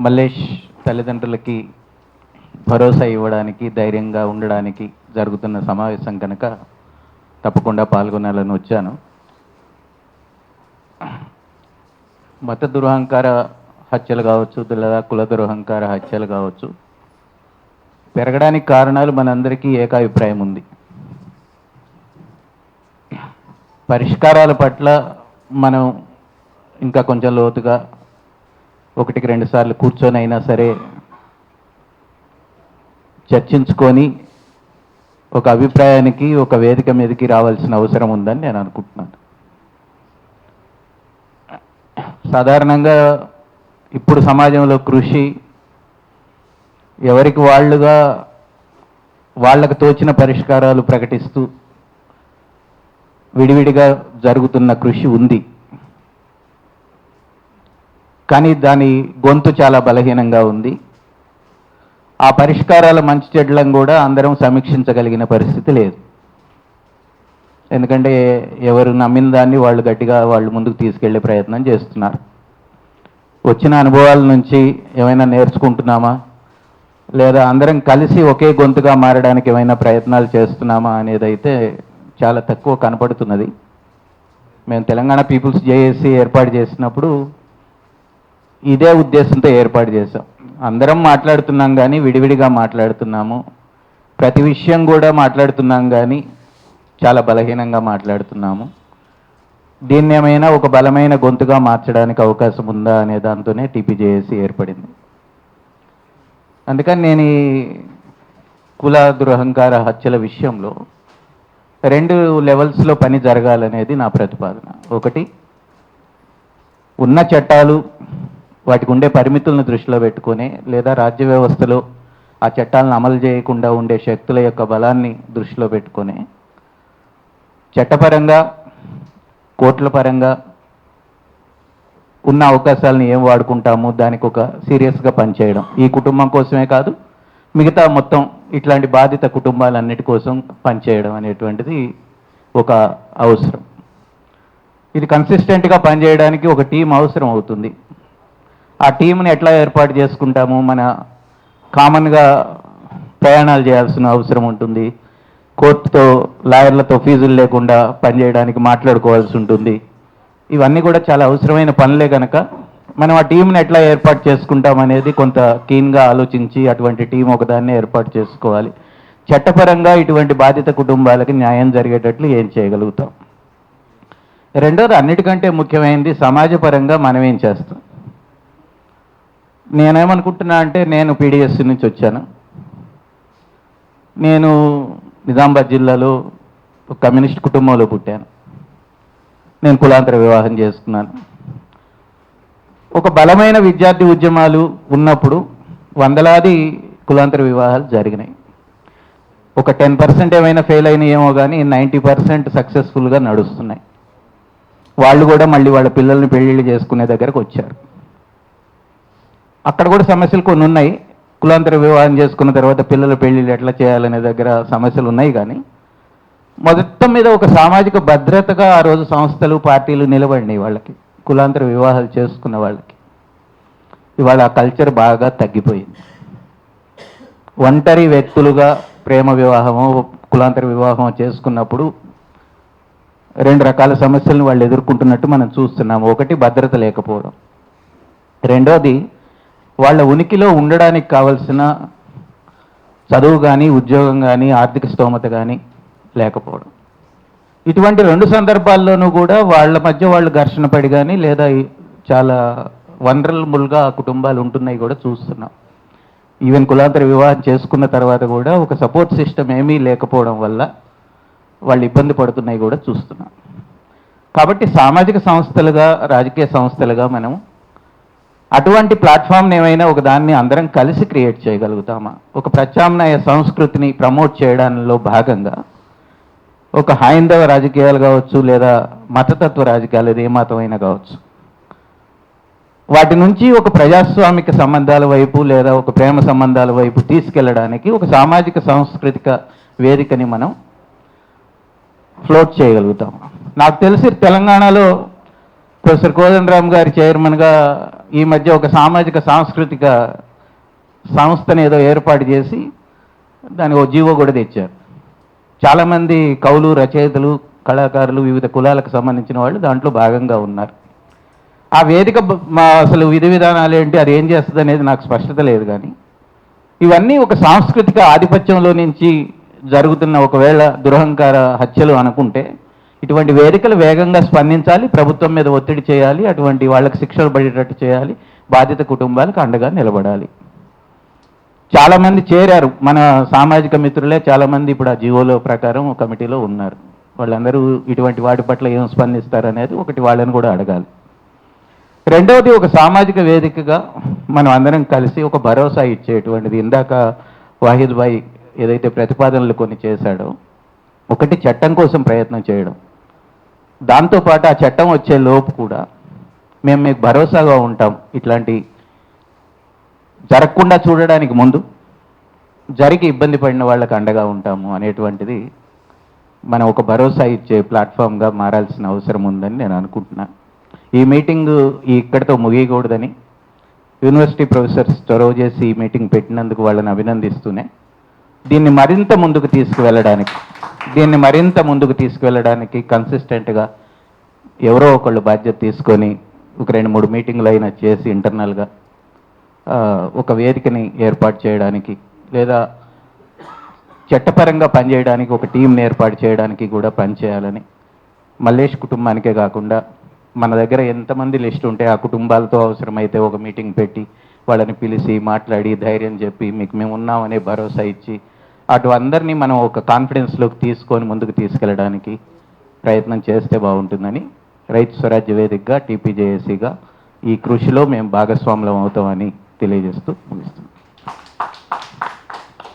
మల్లేష్ తల్లిదండ్రులకి భరోసా ఇవ్వడానికి ధైర్యంగా ఉండడానికి జరుగుతున్న సమావేశం కనుక తప్పకుండా పాల్గొనాలని వచ్చాను. మత దురహంకార హత్యలు కావచ్చు లేదా కుల దురహంకార హత్యలు కావచ్చు పెరగడానికి కారణాలు మనందరికీ ఏకాభిప్రాయం ఉంది. పరిష్కారాల పట్ల మనం ఇంకా కొంచెం లోతుగా ఒకటికి రెండు సార్లు కూర్చొని అయినా సరే చర్చించుకొని ఒక అభిప్రాయానికి ఒక వేదిక మీదకి రావాల్సిన అవసరం ఉందని నేను అనుకుంటున్నాను. సాధారణంగా ఇప్పుడు సమాజంలో కృషి ఎవరికి వాళ్ళుగా వాళ్ళకు తోచిన పరిష్కారాలు ప్రకటిస్తూ విడివిడిగా జరుగుతున్న కృషి ఉంది. కానీ దాని గొంతు చాలా బలహీనంగా ఉంది. ఆ పరిష్కారాల మంచి చెడ్లను కూడా అందరం సమీక్షించగలిగిన పరిస్థితి లేదు. ఎందుకంటే ఎవరు నమ్మిన దాన్ని వాళ్ళు గట్టిగా వాళ్ళు ముందుకు తీసుకెళ్ళే ప్రయత్నం చేస్తున్నారు. వచ్చిన అనుభవాల నుంచి ఏమైనా నేర్చుకుంటున్నామా? లేదా అందరం కలిసి ఒకే గొంతుగా మారడానికి ఏమైనా ప్రయత్నాలు చేస్తున్నామా అనేది అయితే చాలా తక్కువ కనపడుతున్నది. మేము తెలంగాణ పీపుల్స్ జేఏసీ ఏర్పాటు చేసినప్పుడు ఇదే ఉద్దేశంతో ఏర్పాటు చేశాం. అందరం మాట్లాడుతున్నాం కానీ విడివిడిగా మాట్లాడుతున్నాము. ప్రతి విషయం కూడా మాట్లాడుతున్నాం కానీ చాలా బలహీనంగా మాట్లాడుతున్నాము. దీన్ని ఏమైనా ఒక బలమైన గొంతుగా మార్చడానికి అవకాశం ఉందా అనే దాంతోనే టీపీజేఏసీ ఏర్పడింది. అందుకని నేను ఈ కుల దురహంకార హత్యల విషయంలో రెండు లెవెల్స్లో పని జరగాలనేది నా ప్రతిపాదన. ఒకటి ఉన్న చట్టాలు వాటికి ఉండే పరిమితులను దృష్టిలో పెట్టుకొని లేదా రాజ్య వ్యవస్థలో ఆ చట్టాలను అమలు చేయకుండా ఉండే శక్తుల యొక్క బలాన్ని దృష్టిలో పెట్టుకొని చట్టపరంగా కోర్టుల పరంగా ఉన్న అవకాశాలను ఏం వాడుకుంటాము దానికి ఒక సీరియస్గా పనిచేయడం. ఈ కుటుంబం కోసమే కాదు మిగతా మొత్తం ఇట్లాంటి బాధిత కుటుంబాలన్నిటి కోసం పనిచేయడం అనేటువంటిది ఒక అవసరం. ఇది కన్సిస్టెంట్గా పనిచేయడానికి ఒక టీం అవసరం అవుతుంది. ఆ టీంని ఎట్లా ఏర్పాటు చేసుకుంటాము? మన కామన్గా ప్రయాణాలు చేయాల్సిన అవసరం ఉంటుంది. కోర్టుతో లాయర్లతో ఫీజులు లేకుండా పనిచేయడానికి మాట్లాడుకోవాల్సి ఉంటుంది. ఇవన్నీ కూడా చాలా అవసరమైన పనులే కనుక మనం ఆ టీంని ఎట్లా ఏర్పాటు చేసుకుంటాం అనేది కొంత కీన్గా ఆలోచించి అటువంటి టీం ఒకదాన్ని ఏర్పాటు చేసుకోవాలి. చట్టపరంగా ఇటువంటి బాధిత కుటుంబాలకి న్యాయం జరిగేటట్లు ఏం చేయగలుగుతాం? రెండోది అన్నిటికంటే ముఖ్యమైనది సమాజపరంగా మనం ఏం చేస్తాం? నేనేమనుకుంటున్నా అంటే నేను పీడిఎస్ నుంచి వచ్చాను. నేను నిజామాబాద్ జిల్లాలో కమ్యూనిస్ట్ కుటుంబంలో పుట్టాను. నేను కులాంతర వివాహం చేసుకున్నాను. ఒక బలమైన విద్యార్థి ఉద్యమాలు ఉన్నప్పుడు వందలాది కులాంతర వివాహాలు జరిగినాయి. ఒక టెన్ పర్సెంట్ ఏమైనా ఫెయిల్ అయినాయేమో కానీ నైంటీ పర్సెంట్ సక్సెస్ఫుల్గా నడుస్తున్నాయి. వాళ్ళు కూడా మళ్ళీ వాళ్ళ పిల్లల్ని పెళ్ళిళ్ళు చేసుకునే దగ్గరకు వచ్చారు. అక్కడ కూడా సమస్యలు కొన్ని ఉన్నాయి. కులాంతర వివాహం చేసుకున్న తర్వాత పిల్లల పెళ్ళిళ్ళు ఎట్లా చేయాలనే దగ్గర సమస్యలు ఉన్నాయి కానీ మొత్తం మీద ఒక సామాజిక భద్రతగా ఆ రోజు సంస్థలు పార్టీలు నిలబడినాయి వాళ్ళకి. కులాంతర వివాహాలు చేసుకున్న వాళ్ళకి. ఇవాళ ఆ కల్చర్ బాగా తగ్గిపోయింది. ఒంటరి వ్యక్తులుగా ప్రేమ వివాహము కులాంతర వివాహం చేసుకున్నప్పుడు రెండు రకాల సమస్యలను వాళ్ళు ఎదుర్కొంటున్నట్టు మనం చూస్తున్నాము. ఒకటి భద్రత లేకపోవడం. రెండోది వాళ్ళ ఉనికిలో ఉండడానికి కావలసిన చదువు కానీ ఉద్యోగం కానీ ఆర్థిక స్తోమత కానీ లేకపోవడం. ఇటువంటి రెండు సందర్భాల్లోనూ కూడా వాళ్ళ మధ్య వాళ్ళు ఘర్షణ పడి కానీ లేదా చాలా వనరల్బుల్గా ఆ కుటుంబాలు ఉంటున్నాయి కూడా చూస్తున్నాం. ఈవెన్ కులాంతర వివాహం చేసుకున్న తర్వాత కూడా ఒక సపోర్ట్ సిస్టమ్ ఏమీ లేకపోవడం వల్ల వాళ్ళు ఇబ్బంది పడుతున్నాయి కూడా చూస్తున్నాం. కాబట్టి సామాజిక సంస్థలుగా రాజకీయ సంస్థలుగా మనం అటువంటి ప్లాట్ఫామ్ని ఏమైనా ఒక దాన్ని అందరం కలిసి క్రియేట్ చేయగలుగుతామా? ఒక ప్రత్యామ్నాయ సంస్కృతిని ప్రమోట్ చేయడంలో భాగంగా ఒక హైందవ రాజకీయాలు కావచ్చు లేదా మతతత్వ రాజకీయాలు ఏ మతమైనా కావచ్చు. వాటి నుంచి ఒక ప్రజాస్వామిక సంబంధాల వైపు లేదా ఒక ప్రేమ సంబంధాల వైపు తీసుకెళ్ళడానికి ఒక సామాజిక సాంస్కృతిక వేదికని మనం ఫ్లోట్ చేయగలుగుతాం నాకు తెలిసి తెలంగాణలో ప్రొఫెసర్ కోదండరామ్ గారి చైర్మన్గా ఈ మధ్య ఒక సామాజిక సాంస్కృతిక సంస్థను ఏదో ఏర్పాటు చేసి దాని ఒక జీవో కూడా తెచ్చారు. చాలామంది కవులు రచయితలు కళాకారులు వివిధ కులాలకు సంబంధించిన వాళ్ళు దాంట్లో భాగంగా ఉన్నారు. ఆ వేదిక అసలు విధి విధానాలు ఏంటి అది ఏం చేస్తుంది అనేది నాకు స్పష్టత లేదు కానీ ఇవన్నీ ఒక సాంస్కృతిక ఆధిపత్యంలో నుంచి జరుగుతున్న ఒకవేళ దురహంకార హత్యలు అనుకుంటే ఇటువంటి వేదికలు వేగంగా స్పందించాలి ప్రభుత్వం మీద ఒత్తిడి చేయాలి అటువంటి వాళ్ళకి శిక్షలు పడేటట్టు చేయాలి బాధిత కుటుంబాలకు అండగా నిలబడాలి. చాలామంది చేరారు. మన సామాజిక మిత్రులే చాలామంది ఇప్పుడు ఆ జీవోలో ప్రకారం కమిటీలో ఉన్నారు. వాళ్ళందరూ ఇటువంటి వాటి పట్ల ఏం స్పందిస్తారు అనేది ఒకటి వాళ్ళని కూడా అడగాలి. రెండవది ఒక సామాజిక వేదికగా మనం అందరం కలిసి ఒక భరోసా ఇచ్చేటువంటిది. ఇందాక వాహిద్ భాయ్ ఏదైతే ప్రతిపాదనలు కొన్ని చేశాడో ఒకటి చట్టం కోసం ప్రయత్నం చేయడం. దాంతోపాటు ఆ చట్టం వచ్చే లోపు కూడా మేము మీకు భరోసాగా ఉంటాం. ఇట్లాంటి జరగకుండా చూడడానికి ముందు జరిగి ఇబ్బంది పడిన వాళ్ళకి అండగా ఉంటాము అనేటువంటిది మనం ఒక భరోసా ఇచ్చే ప్లాట్ఫామ్గా మారాల్సిన అవసరం ఉందని నేను అనుకుంటున్నా. ఈ మీటింగ్ ఇక్కడితో ముగియకూడదని యూనివర్సిటీ ప్రొఫెసర్స్ చొరవ చేసి ఈ మీటింగ్ పెట్టినందుకు వాళ్ళని అభినందిస్తూనే దీన్ని మరింత ముందుకు తీసుకువెళ్ళడానికి దీన్ని మరింత ముందుకు తీసుకువెళ్ళడానికి కన్సిస్టెంట్గా ఎవరో ఒకళ్ళు బాధ్యత తీసుకొని ఒక రెండు మూడు మీటింగ్లు అయినా చేసి ఇంటర్నల్గా ఒక వేదికని ఏర్పాటు చేయడానికి లేదా చట్టపరంగా పనిచేయడానికి ఒక టీంని ఏర్పాటు చేయడానికి కూడా పనిచేయాలని మల్లేష్ కుటుంబానికే కాకుండా మన దగ్గర ఎంతమంది లిస్ట్ ఉంటే ఆ కుటుంబాలతో అవసరమైతే ఒక మీటింగ్ పెట్టి వాళ్ళని పిలిచి మాట్లాడి ధైర్యం చెప్పి మీకు మేము ఉన్నామనే భరోసా ఇచ్చి అటు అందరినీ మనం ఒక కాన్ఫిడెన్స్లోకి తీసుకొని ముందుకు తీసుకెళ్ళడానికి ప్రయత్నం చేస్తే బాగుంటుందని రైతు స్వరాజ్య వేదికగా టీపీజేఏసీగా ఈ కృషిలో మేము భాగస్వాములం అవుతామని తెలియజేస్తూ ముగిస్తున్నాం.